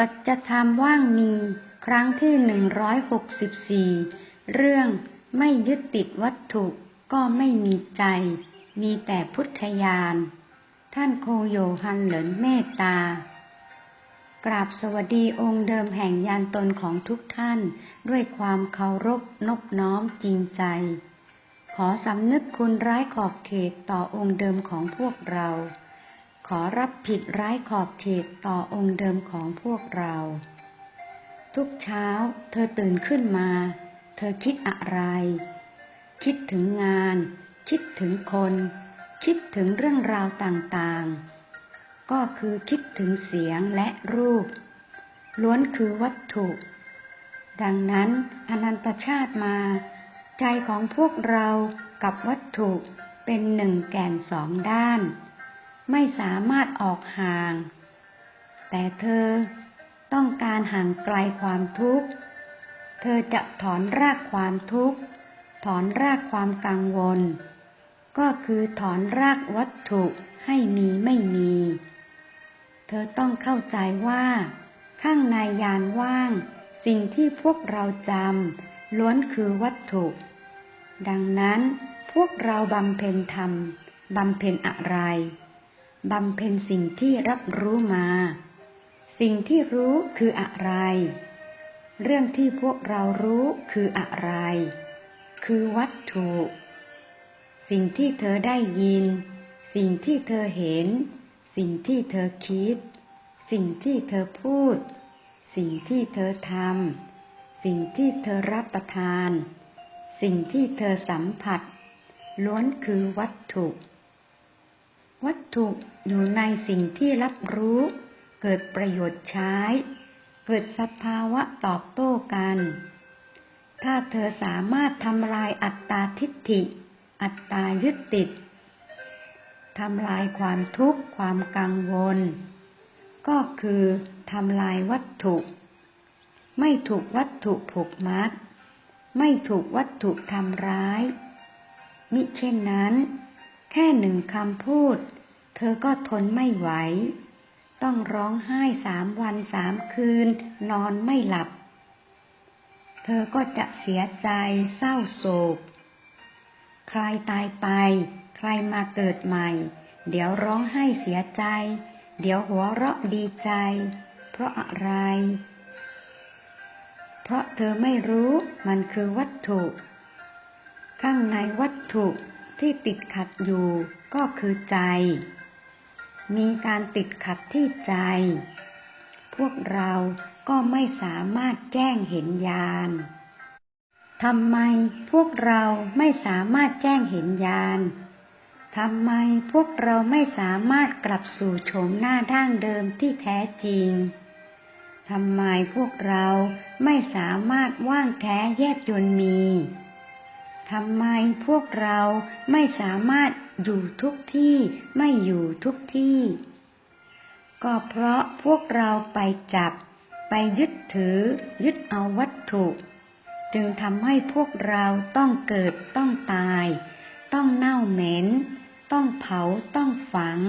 สัจธรรมว่างมี ครั้งที่หนึ่งร้อยหกสิบสี่เรื่องไม่ยึดติดวัตถุก็ไม่มีใจ มีแต่พุทธญาณ ท่านโคโยฮันเหลินเมตตากราบสวัสดีองค์เดิมแห่งยานตนของทุกท่าน ด้วยความเคารพนบน้อมจริงใจ ขอสำนึกคุณร้ายขอบเขตต่อองค์เดิมของพวกเรา ขอรับผิดร้ายขอบเขตต่อองค์เดิมของพวกเรา ทุกเช้าเธอตื่นขึ้นมา เธอคิดอะไร คิดถึงงาน คิดถึงคน คิดถึงเรื่องราวต่างๆ ก็คือคิดถึงเสียงและรูป ล้วนคือวัตถุ ดังนั้นอนันตชาติมา ใจของพวกเรากับวัตถุเป็นหนึ่งแก่นสองด้าน ไม่สามารถออกห่าง แต่เธอต้องการห่างไกลความทุกข์ เธอจะถอนรากความทุกข์ ถอนรากความกังวล ก็คือถอนรากวัตถุให้มีไม่มี เธอต้องเข้าใจว่า ข้างในยานว่าง สิ่งที่พวกเราจำล้วนคือวัตถุ ดังนั้นพวกเราบำเพ็ญธรรมบำเพ็ญอะไร บำเพ็ญสิ่งที่รับรู้มา สิ่งที่รู้คืออะไร เรื่องที่พวกเรารู้คืออะไร คือวัตถุ สิ่งที่เธอได้ยิน สิ่งที่เธอเห็น สิ่งที่เธอคิด สิ่งที่เธอพูด สิ่งที่เธอทำ สิ่งที่เธอรับประทาน สิ่งที่เธอสัมผัส ล้วนคือวัตถุ วัตถุอยู่ในสิ่งที่รับรู้ เกิดประโยชน์ใช้ เกิดสภาวะตอบโต้กัน ถ้าเธอสามารถทำลายอัตตาทิฏฐิ อัตตายึดติดทำลายความทุกข์ความกังวล ก็คือทำลายวัตถุ ไม่ถูกวัตถุผูกมัด ไม่ถูกวัตถุทำร้าย มิเช่นนั้น แค่หนึ่งคำพูด เธอก็ทนไม่ไหว ต้องร้องไห้สามวันสามคืน นอนไม่หลับ เธอก็จะเสียใจเศร้าโศก ใครตายไป ใครมาเกิดใหม่ เดี๋ยวร้องไห้เสียใจ เดี๋ยวหัวเราะดีใจ เพราะอะไร เพราะเธอไม่รู้มันคือวัตถุ ข้างในวัตถุ ที่ติดขัดอยู่ก็คือใจ มีการติดขัดที่ใจ พวกเราก็ไม่สามารถแจ้งเห็นญาณทำไมพวกเราไม่สามารถแจ้งเห็นญาณทำไมพวกเราไม่สามารถกลับสู่โฉมหน้าดั้งเดิมที่แท้จริง ทำไมพวกเราไม่สามารถว่างแท้แยบยนต์มี ทำไมพวกเราไม่สามารถอยู่ทุกที่ไม่อยู่ทุกที่ ก็เพราะพวกเราไปจับ ไปยึดถือ ยึดเอาวัตถุ จึงทำให้พวกเราต้องเกิดต้องตาย ต้องเน่าเหม็น ต้องเผาต้องฝัง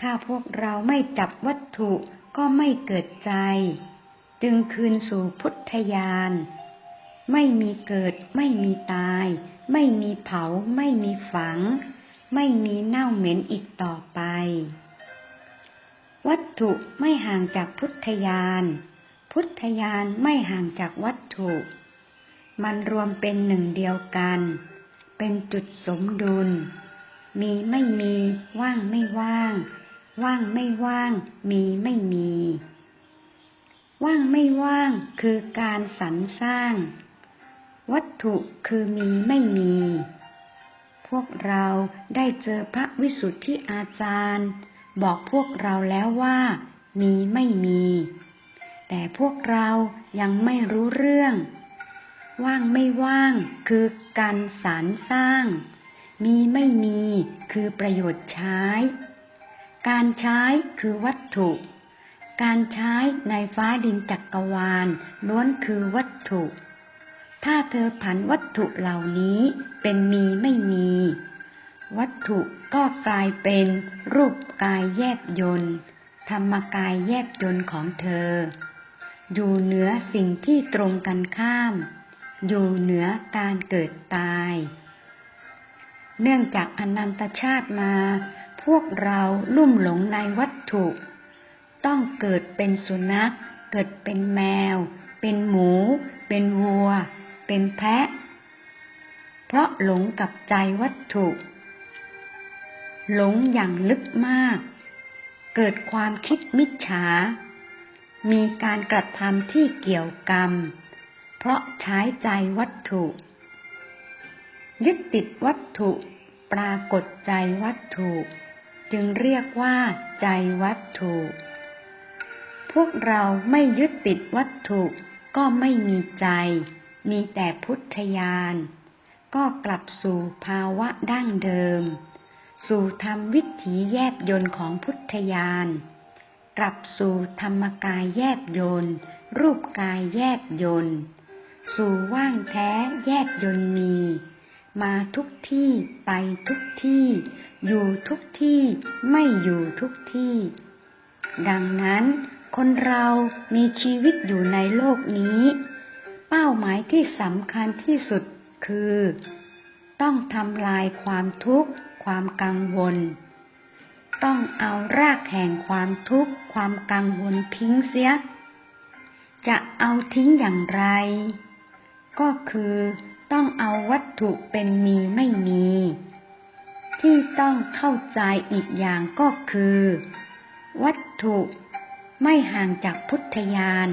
ถ้าพวกเราไม่จับวัตถุก็ไม่เกิดใจ จึงคืนสู่พุทธญาณ ไม่มีเกิด ไม่มีตาย ไม่มีเผา ไม่มีฝัง ไม่มีเน่าเหม็นอีกต่อไป วัตถุไม่ห่างจากพุทธญาณพุทธญาณไม่ห่างจากวัตถุ มันรวมเป็นหนึ่งเดียวกัน เป็นจุดสมดุล มีไม่มี ว่างไม่ว่าง ว่างไม่ว่าง มีไม่มีว่างไม่ว่างคือการสรรสร้าง วัตถุคือมีไม่มี พวกเราได้เจอพระวิสุทธิอาจารย์ บอกพวกเราแล้วว่า มีไม่มี แต่พวกเรายังไม่รู้เรื่อง ว่างไม่ว่างคือการสารสร้าง มีไม่มีคือประโยชน์ใช้ การใช้คือวัตถุการใช้ในฟ้าดินจักกรวาลล้วนคือวัตถุ ถ้าเธอผันวัตถุเหล่านี้เป็นมีไม่มี วัตถุก็กลายเป็นรูปกายแยบยนต์ธรรมกายแยบยนต์ของเธอ อยู่เหนือสิ่งที่ตรงกันข้าม อยู่เหนือการเกิดตาย เนื่องจากอนันตชาติมา พวกเราลุ่มหลงในวัตถุ ต้องเกิดเป็นสุนัข เกิดเป็นแมว เป็นหมู เป็นวัว เป็นแพะ เพราะหลงกับใจวัตถุ หลงอย่างลึกมาก เกิดความคิดมิจฉา มีการกระทำที่เกี่ยวกรรม เพราะใช้ใจวัตถุ ยึดติดวัตถุปรากฏใจวัตถุ จึงเรียกว่าใจวัตถุ พวกเราไม่ยึดติดวัตถุก็ไม่มีใจ มีแต่พุทธญาณก็กลับสู่ภาวะดั้งเดิม สู่ธรรมวิถีแยบยนต์ของพุทธญาณกลับสู่ธรรมกายแยบยนต์รูปกายแยบยนต์สู่ว่างแท้แยบยนต์มี มาทุกที่ไปทุกที่ อยู่ทุกที่ไม่อยู่ทุกที่ ดังนั้นคนเรามีชีวิตอยู่ในโลกนี้ เป้าหมายที่สำคัญที่สุดคือ ต้องทำลายความทุกข์ ความกังวล ต้องเอารากแห่งความทุกข์ ความกังวลทิ้งเสีย จะเอาทิ้งอย่างไร ก็คือต้องเอาวัตถุเป็นมีไม่มี ที่ต้องเข้าใจอีกอย่างก็คือ วัตถุไม่ห่างจากพุทธญาณ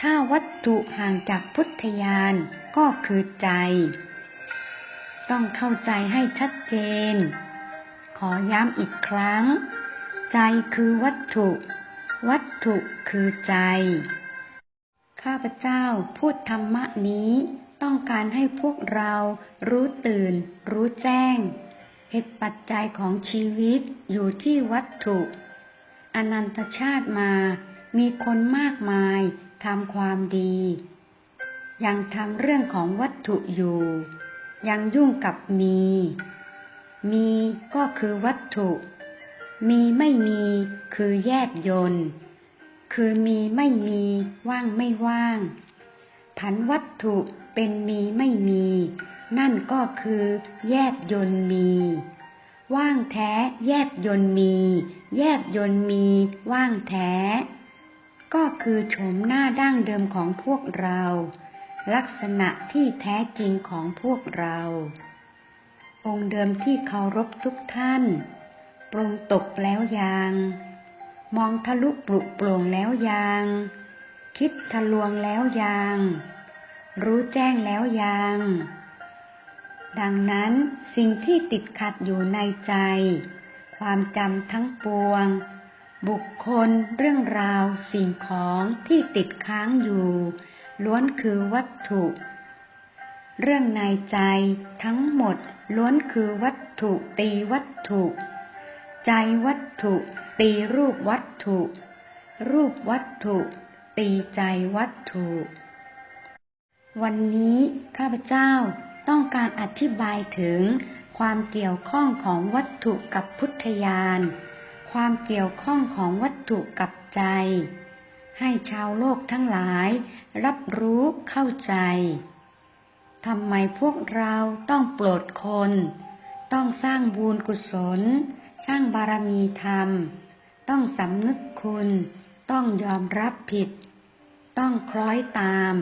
ถ้าวัตถุห่างจากพุทธญาณก็คือใจ ต้องเข้าใจให้ชัดเจน ขอย้ำอีกครั้ง ใจคือวัตถุ วัตถุคือใจ ข้าพเจ้าพูดธรรมะนี้ต้องการให้พวกเรารู้ตื่น รู้แจ้ง เหตุปัจจัยของชีวิตอยู่ที่วัตถุ อนันตชาติมามีคนมากมาย ทำความดี ยังทำเรื่องของวัตถุอยู่ ยังยุ่งกับมี มีก็คือวัตถุ มีไม่มีคือแยบยนต์คือมีไม่มีว่างไม่ว่าง ผันวัตถุเป็นมีไม่มี นั่นก็คือแยบยนต์มี ว่างแท้แยบยนต์มี แยบยนต์มี ว่างแท้ ก็คือโฉมหน้าดั้งเดิมของพวกเรา ลักษณะที่แท้จริงของพวกเรา องค์เดิมที่เคารพทุกท่าน ปรงตกแล้วยัง มองทะลุปลุกโปร่งแล้วยัง คิดทะลวงแล้วยัง รู้แจ้งแล้วยัง ดังนั้นสิ่งที่ติดขัดอยู่ในใจ ความจำทั้งปวง บุคคลเรื่องราวสิ่งของที่ติดค้างอยู่ ล้วนคือวัตถุ เรื่องในใจทั้งหมดล้วนคือวัตถุตีวัตถุ ใจวัตถุ ตีรูปวัตถุ รูปวัตถุ ตีใจวัตถุ วันนี้ข้าพเจ้าต้องการอธิบายถึงความเกี่ยวข้องของวัตถุกับพุทธญาณ ความเกี่ยวข้องของวัตถุกับใจ ให้ชาวโลกทั้งหลายรับรู้เข้าใจทำไมพวกเราต้องโปรดคน ต้องสร้างบุญกุศล สร้างบารมีธรรม ต้องสำนึกคุณ ต้องยอมรับผิด ต้องคล้อยตาม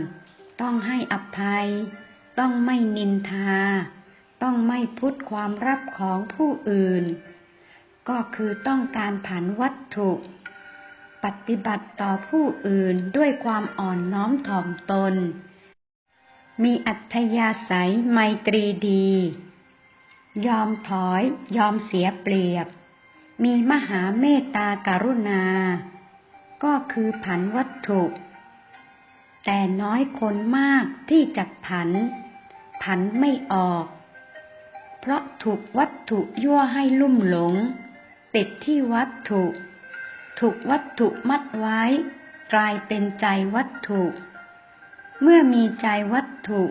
ต้องให้อภัย ต้องไม่นินทา ต้องไม่พุทธความรับของผู้อื่น ก็คือต้องการผันวัตถุ ปฏิบัติต่อผู้อื่นด้วยความอ่อนน้อมถ่อมตน มีอัธยาศัยไมตรีดี ยอมถอยยอมเสียเปรียบ มีมหาเมตตาการุณา ก็คือผันวัตถุ แต่น้อยคนมากที่จะผัน ผันไม่ออก เพราะถูกวัตถุยั่วให้ลุ่มหลง ติดที่วัตถุ ถูกวัตถุมัดไว้ กลายเป็นใจวัตถุ เมื่อมีใจวัตถุ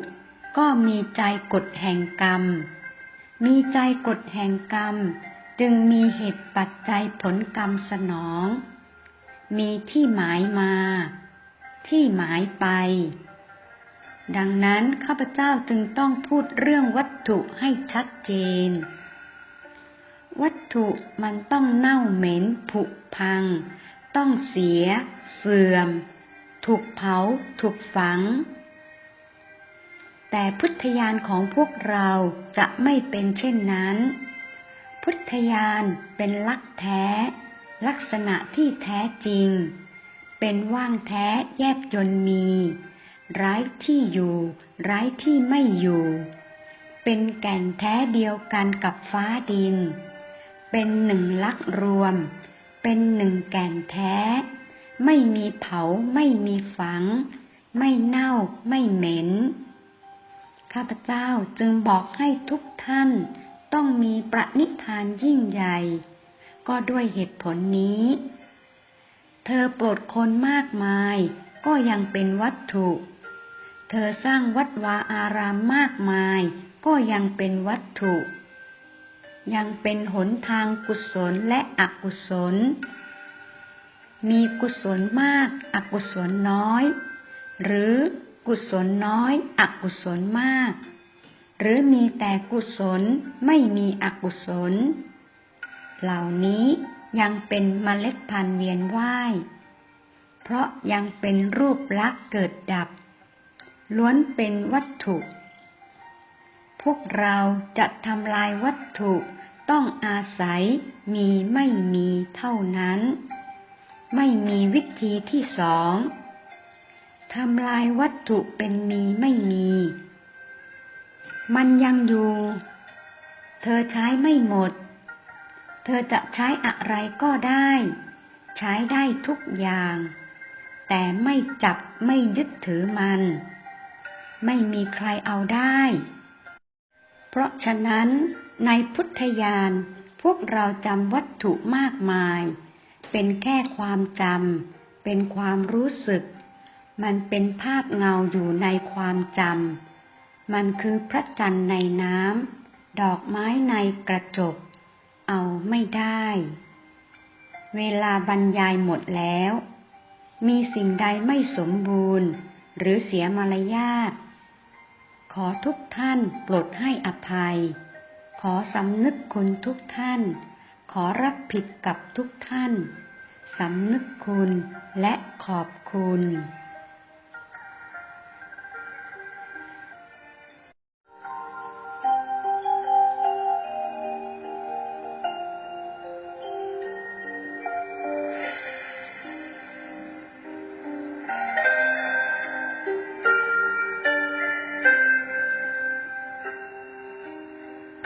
ก็มีใจกฎแห่งกรรม มีใจกฎแห่งกรรม จึงมีเหตุปัจจัยผลกรรมสนอง มีที่หมายมา ที่หมายไป ดังนั้นข้าพเจ้าจึงต้องพูดเรื่องวัตถุให้ชัดเจน วัตถุมันต้องเน่าเหม็นผุพัง ต้องเสีย เสื่อม ถูกเผา ถูกฝัง แต่พุทธญาณของพวกเราจะไม่เป็นเช่นนั้น พุทธญาณเป็นลักแท้ ลักษณะที่แท้จริง เป็นว่างแท้แยบยนมีไร้ที่อยู่ไร้ที่ไม่อยู่เป็นแก่นแท้เดียวกันกับฟ้าดิน เป็นหนึ่งลักรวม เป็นหนึ่งแก่นแท้ ไม่มีเผาไม่มีฝัง ไม่เน่าไม่เหม็น ข้าพเจ้าจึงบอกให้ทุกท่านต้องมีประนิธานยิ่งใหญ่ ก็ด้วยเหตุผลนี้ เธอโปรดคนมากมาย ก็ยังเป็นวัตถุ เธอสร้างวัดวาอารามมากมาย ก็ยังเป็นวัตถุ ยังเป็นหนทางกุศลและอกุศล มีกุศลมาก อกุศลน้อย หรือกุศลน้อย อกุศลมาก หรือมีแต่กุศลไม่มีอกุศล เหล่านี้ยังเป็นเมล็ดพันธุ์เวียนว่าย เพราะยังเป็นรูปลักษณ์เกิดดับ ล้วนเป็นวัตถุ พวกเราจะทำลายวัตถุ ต้องอาศัยมีไม่มีเท่านั้น ไม่มีวิธีที่สองทำลายวัตถุเป็นมีไม่มี มันยังอยู่ เธอใช้ไม่หมด เธอจะใช้อะไรก็ได้ ใช้ได้ทุกอย่าง แต่ไม่จับไม่ยึดถือมัน ไม่มีใครเอาได้ เพราะฉะนั้น ในพุทธญาณพวกเราจำวัตถุมากมาย เป็นแค่ความจำเป็นความรู้สึก มันเป็นภาพเงาอยู่ในความจำมันคือพระจันทร์ในน้ำดอกไม้ในกระจก เอาไม่ได้ เวลาบรรยายหมดแล้ว มีสิ่งใดไม่สมบูรณ์ หรือเสียมารยาทขอทุกท่านโปรดให้อภัย ขอสำนึกคุณทุกท่าน ขอรับผิดกับทุกท่าน สำนึกคุณและขอบคุณ